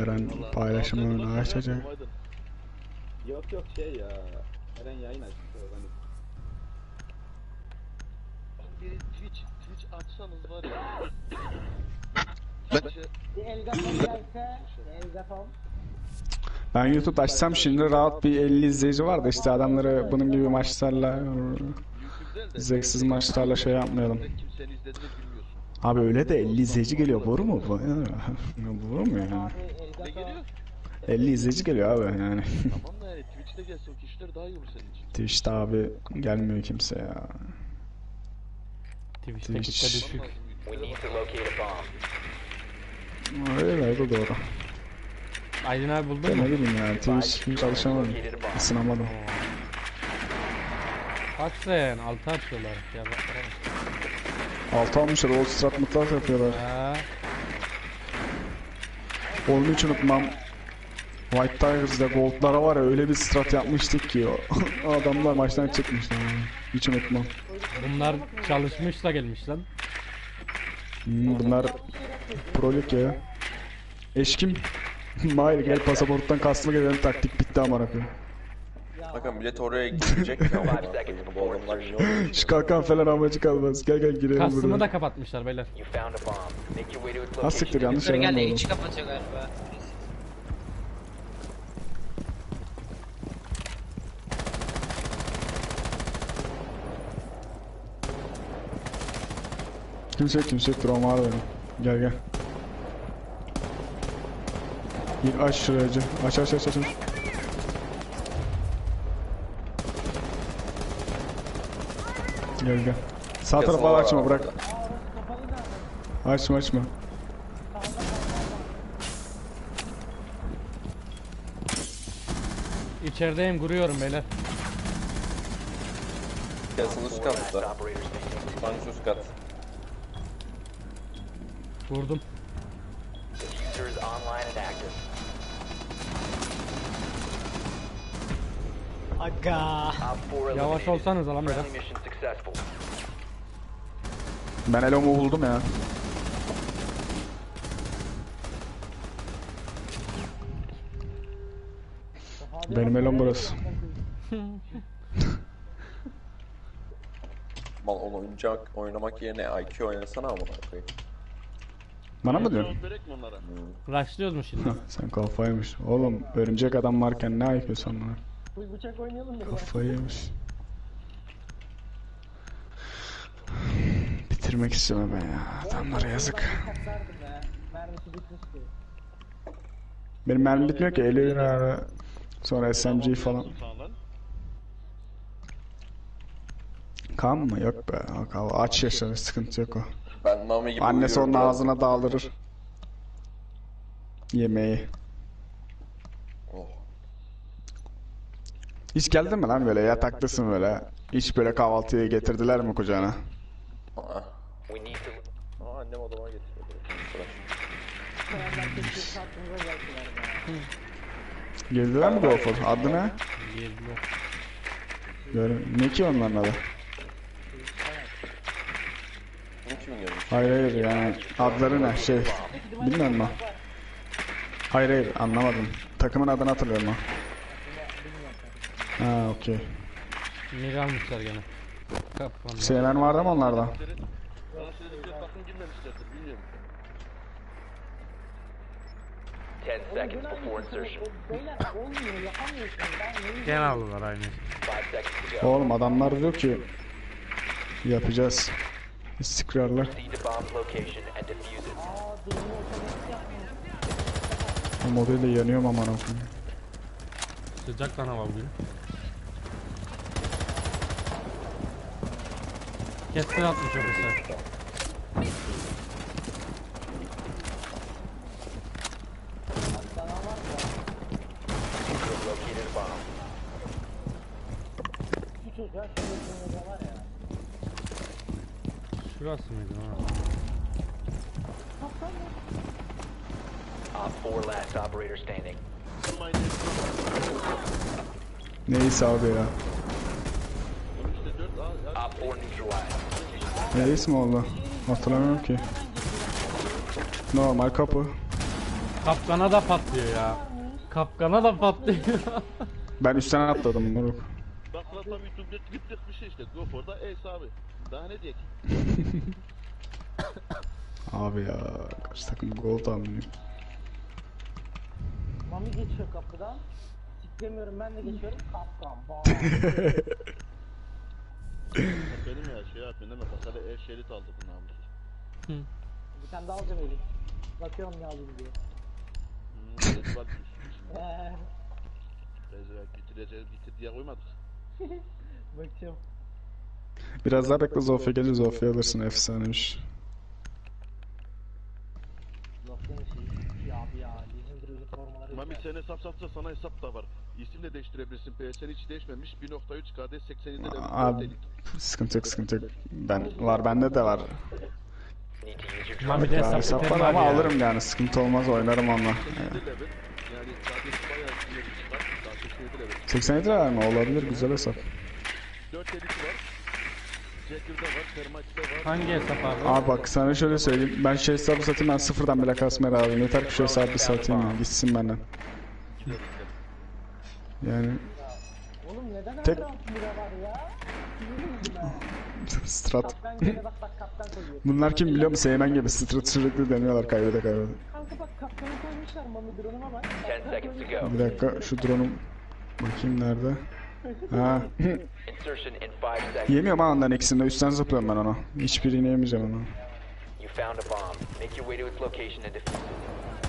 Eren paylaşımını açacak. Yok yok şey ya. Eren yayın açtı. Hani Bir Twitch, Twitch açsanız var ya. Ben- Twitch'e- Bir Elgatom gelse, Elgatom. Ben YouTube açsam şimdi rahat bir 50 izleyici var da işte adamları bunun gibi maçlarla zevksiz maçlarla şey yapmayalım. Kimsenin izlediğini. Abi öyle de 50 izleyici geliyor. Boru mu bu? Boru mu yani? Abi Ne Elgatom. geliyor? 50 izleyici geliyor abi yani. Tamam da yani Twitch'te gelse o kişiler daha iyi olur senin için. Twitch'te abi gelmiyor kimse ya. Twitch'te Twitch. kitle düşük. Öyle o da doğru. Aydın abi buldun Ben mu? ne bileyim yani Twitch hiç alışamadım. Located a bomb. Isınamadım. Kaç sen? 6 atıyorlar. Ya bak. Altı almışlar. Old Strat mutlar yapıyorlar. Ha, Onu hiç unutmam. White Tigers'da Gold'lara var ya öyle bir strat yapmıştık ki o adamlar maçtan çıkmışlar. Hiç unutmam. bunlar çalışmış da gelmiş lan. Hmm, bunlar Pro Lig ya. Eşkim. Mahir gel pasaporttan kasma gelen taktik bitti amına koyayım. Bakın millet oraya oluyor? Şu kalkan falan amacı kalmaz. Gel gel girelim Kastımı buraya. da kapatmışlar beyler. Ha siktir yanlış Yukarı yerden geldi içi kapatıyor galiba. Kimse yok kimse yok. Drone var benim. Gel gel. Gir aç şurayı acı. Aç aç aç aç. aç. Gel gel. Sağ tarafa açma bırak. Açma açma. İçerideyim kuruyorum beyler. Gelsin üst katta. Lan üst kat. Vurdum. Diffuser is online and active. Aga. Op 4 Yavaş olsanız lan biraz. Ben Elo'mu buldum ya. Benim Elom burası. Mal onu oyuncak oynamak yerine IQ oynasana amına koyayım. Bana mı diyorsun? Rushlıyoruz mu şimdi? Sen kafaymış. Oğlum örümcek adam varken ne yapıyorsun bana? Bu bıçak oynayalım mı? Kafayı yemiş. Bitirmek istemem ben ya. Adamlara yazık. Benim mermi bitmiyor ki. 50 lira sonra SMG falan. Kan mı? Yok be. Aç yaşar. Sıkıntı yok o. Ben Nami gibi Annesi onun ağzına daldırır. Yemeği. Oh. Hiç geldin mi lan böyle yataktasın böyle. Hiç böyle kahvaltıya getirdiler mi kucağına? Aa. Mi Gopher? Adı ne? Girdiler. Ne ki onların adı? Hayır hayır yani adları ne şey bilmiyorum mu? Hayır hayır anlamadım. Takımın adını hatırlıyorum ha. Ha okey. Mig almışlar gene. Kapandı. Şeyler vardı mı onlarda? Bana söyledikleri bakın girmemişlerdir bilmiyorum. 10 seconds before insertion. Beyler olmuyor yapamıyorsunuz. Ben neyi Gene aldılar aynı. 5 seconds to go. Oğlum adamlar diyor ki yapacağız. İstikrarlı. Modelle yanıyorum aman okuyayım. Sıcak lan hava bugün. Keskin atmış ofise. You have located a bomb. Şu çocuğa şöyle bir var ya. Şurası mıydı ha? Op 4 last operator standing. Neyse abi ya. İşte 4 aa ya. Op 4 neutralized. Ne ismi oldu? Hatırlamıyorum ki. Normal kapı. Kapkana da patlıyor ya. Kapkana da patlıyor. Ben üstten atladım moruk. Bak lan tam YouTube bir şey işte. GoPro'da Ace abi. Daha ne diyek? Abi ya karşı takım gol tahmini. Mami geçiyor kapıdan. Siklemiyorum ben de geçiyorum. Kaptan. Bam. Benim ya şey yapmayın deme. Hadi ev şerit aldı bu namussuz. Bir tane daha alacağım öyle. Bakıyorum ne alayım diye. Hmm, dedi bak düşmüş. Eee, Rezerv bitireceğiz bitir diye koymadık. Bakıyorum. Biraz daha bekle Zofia gelir Zofia alırsın efsanemiş. Lafların şeyi. Ya abi ya. Üniformaları. Mami sen hesap satsa sana hesap da var. İsim de değiştirebilirsin. PSN hiç değişmemiş. 1.3 KD 87 level. Abi. 4 elit. Sıkıntı yok sıkıntı yok. Ben var bende de var. Mami de hesap hesap var ama ya. alırım yani sıkıntı olmaz oynarım onunla. 87 level. Yani KD'si bayağı ileri çıkar. Daha 87 level. 87 lira mı? Olabilir güzel hesap. 4 eliti var. Jagger'da var. Termite'de var. Hangi hesap abi? Abi bak sana şöyle söyleyeyim. Ben şu hesabı satayım ben sıfırdan bile kasmaya razıyım. Yeter ki şu hesabı satayım ya. Gitsin benden. Yani Oğlum neden Tek- var ya? Ben. strat. Kaptan gene bak bak kaptan koyuyor. Bunlar kim biliyor musun? Seymen gibi strat sürekli deniyorlar kaybede kaybede. Kanka bak kaptanı koymuşlar Mami drone'uma bak. 10 seconds to go. Bir dakika şu drone'um bakayım nerede? Ha. Insertion in 5 seconds. Yemiyorum ha ondan ikisini de üstten zıplıyorum ben ona. Hiçbirini yemeyeceğim onu. You found a bomb. Make your way to its location and defuse it.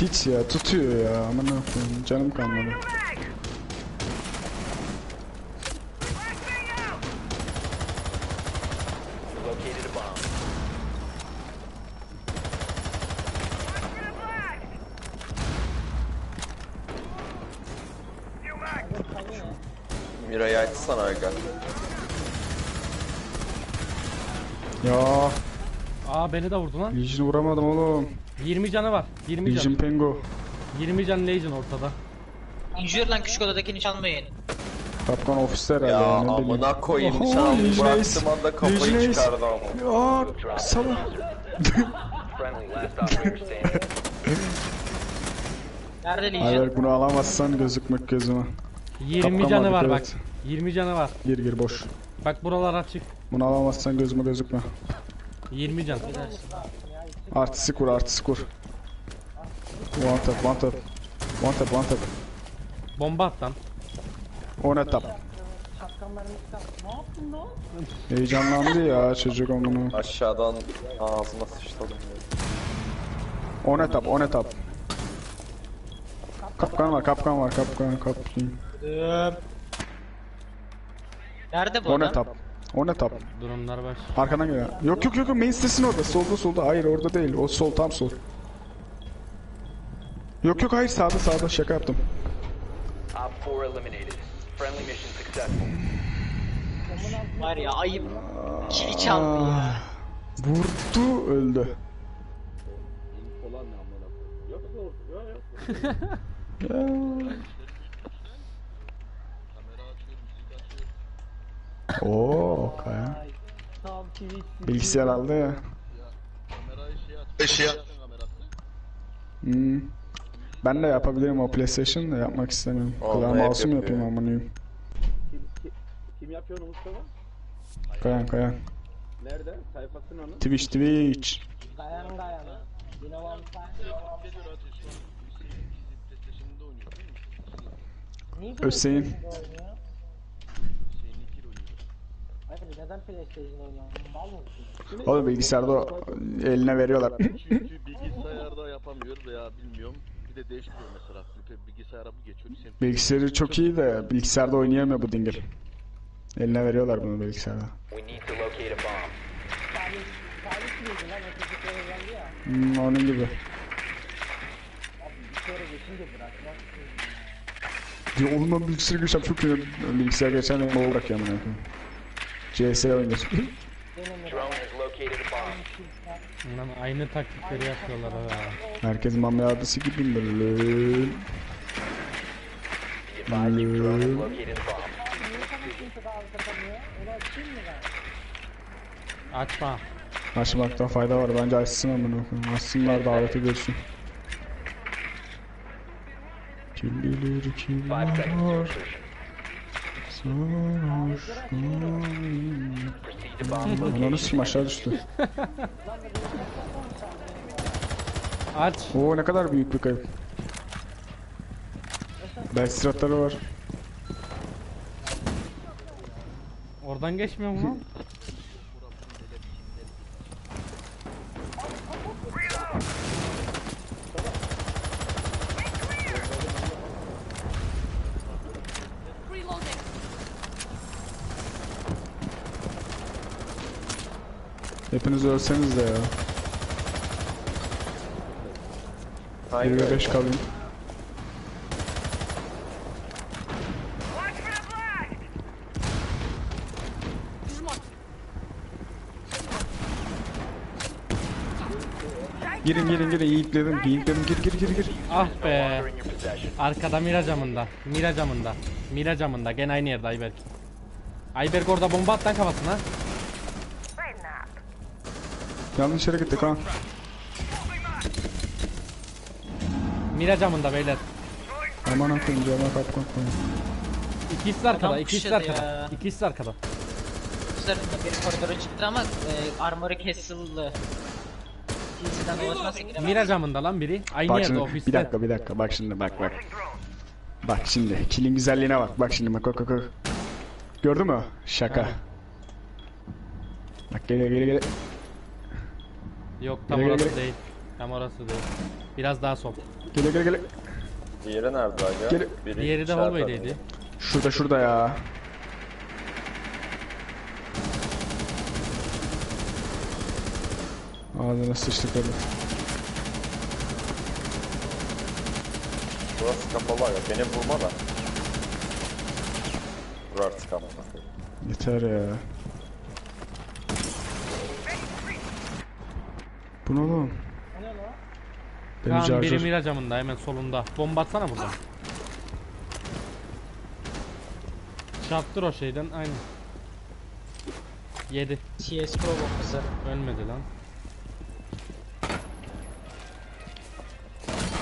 Piç ya tutuyor ya aman ne yapayım canım kalmadı. You located a bomb. Mira'yı açsana aga. Ya Aa beni de vurdu lan. Legion'ı vuramadım oğlum. 20 canı var. 20 Legion can. Pengo. 20 can Legion ortada. İnjur lan küçük odadakini çalmayın. Kapkan ofiste herhalde Ya ya, ne bileyim. amına koyayım Oho, Legion bıraktım anda kafayı Legion Ace. çıkardı ama. Aa salak. Nerede Legion? Hayır bunu alamazsan gözükmek gözüme. 20 Kapkan canı var, var bak. evet. 20 canı var. Gir gir boş. Bak buralar açık. Bunu alamazsan gözüme gözükme. 20 can. Artisi kur artisi kur. One tap one tap. One tap one tap. Bomba at lan. One tap. Heyecanlandı ya çocuk onu. Aşağıdan ağzıma sıçladım. One tap one tap. Kapkan var kapkan var kapkan kapkan. Nerede bu One adam? tap. One tap. Durumlar baş. Arkadan geliyor. Yok yok yok main sitesin orada. Solda solda. Hayır orada değil. O sol tam sol. Yok yok hayır sağda sağda şaka yaptım. Op 4 eliminated. Friendly mission successful. Var ya ayıp. Kili çaldı ya. Vurdu öldü. Falan ne amına koyayım. Yok yok yok yok. Ya. Kamera açıyor, müzik açıyor. Oo kaya. Tam. Bilgisayar aldı ya. Kamerası. Hmm. Ben de yapabilirim o PlayStation da yapmak istemiyorum. Oğlum, hep yapıyor. yapayım amına Kim, kim, kim yapıyor onu Mustafa? Kayan kayan. Nerede? Sayfası ne onun? Twitch Twitch. Dayan dayan. Yine one time. Geliyor hadi şu an. Birisi PlayStation'da oynuyor değil mi? Niye Hüseyin. PlayStation'da oynuyor? Şeyin ikili oynuyor. Hayır neden PlayStation'da oynuyor? Mal mısın? Oğlum bilgisayarda o eline veriyorlar. Çünkü bilgisayarda yapamıyor veya bilmiyorum. Bir de değiştiriyor mesela. Bir Bilgisayara bu geçiyor. Sen Bilgisayarı çok iyi de bilgisayarda oynayamıyor bu dingil. Eline veriyorlar bunu bilgisayarda. We need to locate a bomb. Salih, Salih miydi lan? O çocuklara geldi ya. Hmm, onun gibi. Abi bir kere geçince bırakmazsın. Ya oğlum ben bilgisayara geçeceğim çok iyi. Bilgisayar geçen bol bırakıyorum amına koyayım. CS bomb. Lan aynı taktikleri yapıyorlar ha. Herkes mame abisi gibi mı ben? Açma. Açmakta fayda var. Bence açsın amına koyayım. Açsınlar daveti görsün. Kim bilir kim var insertion. sarhoş Proceed to bomb Ananı sikim aşağı düştü. Aç. Oo ne kadar büyük bir kayıp. Belstratları var. Oradan geçmiyor mu lan? Hepiniz ölseniz de ya. 1 ve 5 kalayım. Girin girin girin yiğitledim yiğitledim gir gir gir gir. Ah be. Arkada mira camında. Mira camında. Mira camında. Gene aynı yerde Ayberk. Ayberk orada bomba at lan kafasına. Yanlış yere gittik ha. Mira camında beyler. Aman akıyım cama kapkan koyayım. İkisi arkada, Adam ikisi pushladı arkada. ya. İkisi arkada. Üzerinde bir koridora çıktı ama e, armoru kesildi. TC'den dolaşmazsa giremez. Mira camında lan biri. Aynı Bak yerde şimdi ofiste. bir dakika bir dakika bak şimdi bak bak. Bak şimdi kilin güzelliğine bak bak şimdi bak bak bak. bak. Gördün mü? Şaka. Ha. Bak gele gele gele. Yok tam Gele, orası gele. değil. Tam orası değil. Biraz daha sol. Gele gele gele. Diğeri nerede aga? Gel- Biri Diğeri de içeride hallway'deydi. mi? Şurada şurada ya. Ağzına sıçtık hadi. Burası kapalı aga. Beni vurma da. Vur artık amına koyayım. Yeter ya. Bu ne oğlum? Benim Kaan biri charger. Mira camında hemen solunda. Bomba atsana buradan. Çarptır o şeyden aynı. Yedi. CSGO bombası. Ölmedi lan.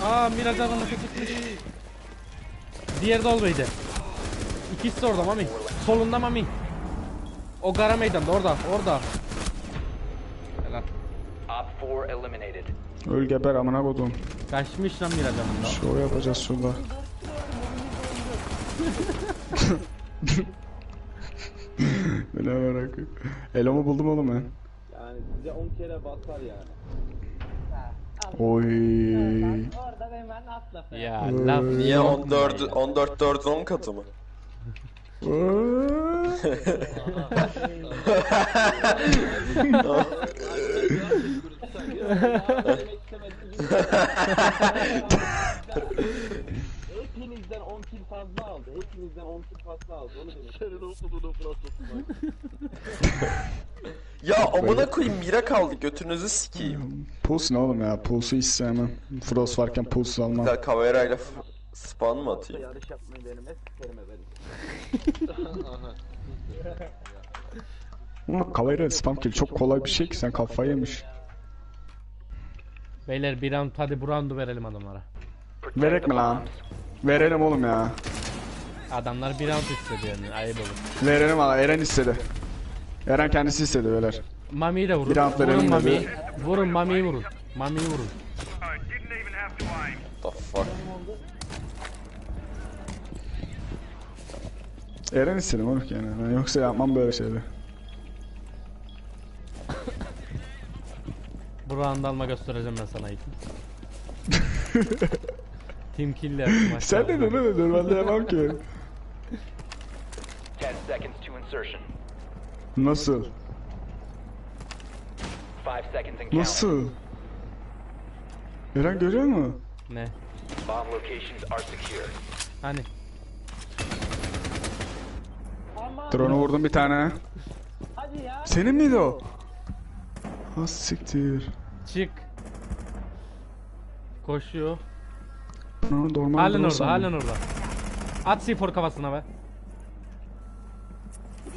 Aa Mira camında gitmiş. Diğeri de olmaydı. İkisi de orada Mami. Solunda Mami. O gara meydanda orada orada. Helal. Op 4 eliminated. Öl geber amına kodum. Kaçmış lan Mira camında. Şov yapacağız şurada. ne merak Elomu buldum oğlum ben. Yani size 10 kere basar yani. Oy. Orada hemen at lafı. Ya laf Niye yok mu 14 ya? 14 4 10 katı mı? Hepinizden 10 kill fazla aldı. Hepinizden 10 kill fazla aldı. Onu demek. Senin okulunu bırakmasın. Ya amına koyayım mira kaldı götünüzü sikeyim. Puls ne oğlum ya? Puls'u hiç sevmem. Frost varken Puls'u almam. Ka kamerayla f- spawn mı atayım? Yarış yapmayı deneme sikerim efendim. Ama kavayra spam kill çok kolay bir şey ki sen kafayı yemiş. Beyler bir round hadi bu roundu verelim adamlara. Verek mi lan? Verelim oğlum ya. Adamlar bir round istedi yani ayıp olur. Verelim valla Eren istedi. Eren kendisi istedi beyler. Mami'yi de vurun. Bir round vurun verelim Mami'yi. dedi. Vurun Mami'yi vurun. Mami'yi vurun. The fuck? Eren istedi moruk yani. Ben yoksa yapmam böyle şeyleri. Bu round alma göstereceğim ben sana ilk. Team kill yaptım. Sen de ne dedin ben de yapmam ki. 10 seconds to insertion. Nasıl? 5 seconds and counting. Nasıl? Eren görüyor mu? Ne? Bomb locations are secure. Hani? Drone'u vurdum bir tane. Hadi ya. Senin miydi o? Ha siktir. Çık. Koşuyor. Ha, normal Halen orada, halen orada. At C4 kafasına be.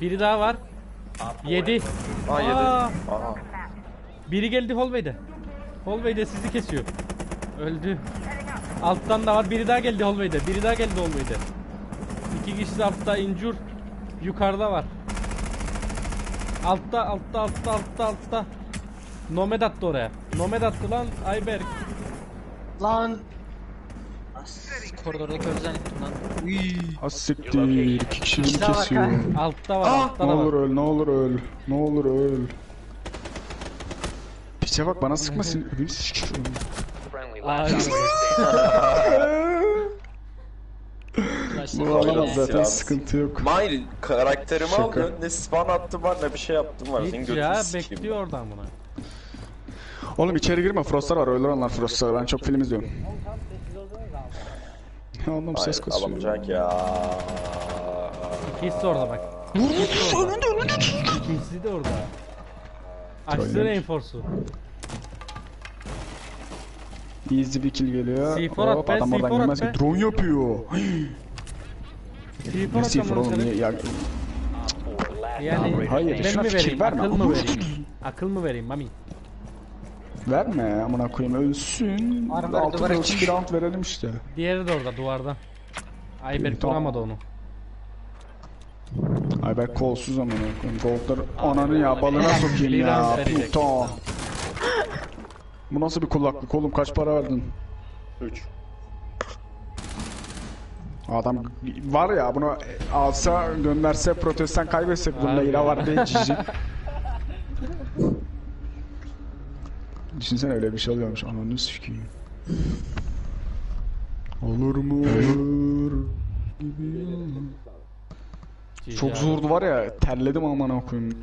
Biri daha var. 7. Aa yedi. Aa. Aa. Biri geldi hallway'de. Hallway'de sizi kesiyor. Öldü. Alttan da var. Biri daha geldi hallway'de. Biri daha geldi hallway'de. İki kişi de altta injur. Yukarıda var. Altta, altta, altta, altta, altta. Nomad attı oraya. Nomad attı lan Ayberk. Lan. As, Koridordaki öl zannettim lan. Az siktir. İki kişi beni İşte bak kesiyor. ha. Altta var, altta Ne da olur var. öl, ne olur öl. Ne olur öl. Piçe bak bana sıkmasın. Öbür sikiyorum. Friendly Ay. last operator Flash'la Bu alamaz koridor. zaten sıkıntı yok. Mahir karakterimi Şaka. aldı. Ne spawn attım var ne bir şey yaptım var. Senin götünü ya sikeyim. bekliyor oradan buna. Oğlum içeri girme. Frostlar var. Öldür onlar Frostları. Ben çok film izliyorum. Oğlum ses Hayır kasıyor. alamayacak ya. İkisi de orada bak. İkisi de orada. İkisi de orada. Açsın reinforce'u. Easy bir kill geliyor. C4 at Hop, be, adam oradan C4 at gelmez ki. be. Drone yapıyor. C4 Ne atacağım C4 lan oğlum? niye- Ya, Yani Hayır, ben mi fikir vereyim? verme. Akıl mı vereyim? Akıl mı vereyim mami? Verme amına koyayım ölsün. Armor Altı duvara ölsün bir round verelim işte. Diğeri de orada duvarda. Ayberk Tamam. vuramadı onu. Ay ben kolsuz amına koyayım. Goldlar ananı ya balına sokayım ya. round verecek. Puto. Bu nasıl bir kulaklık oğlum kaç para verdin? 3. Adam var ya bunu alsa gönderse protestan kaybetsek bunda Abi. ila var diye cici. Düşünsene öyle bir şey oluyormuş ananı sikeyim. Olur mu olur. gibi Çok zordu var ya terledim amına koyayım.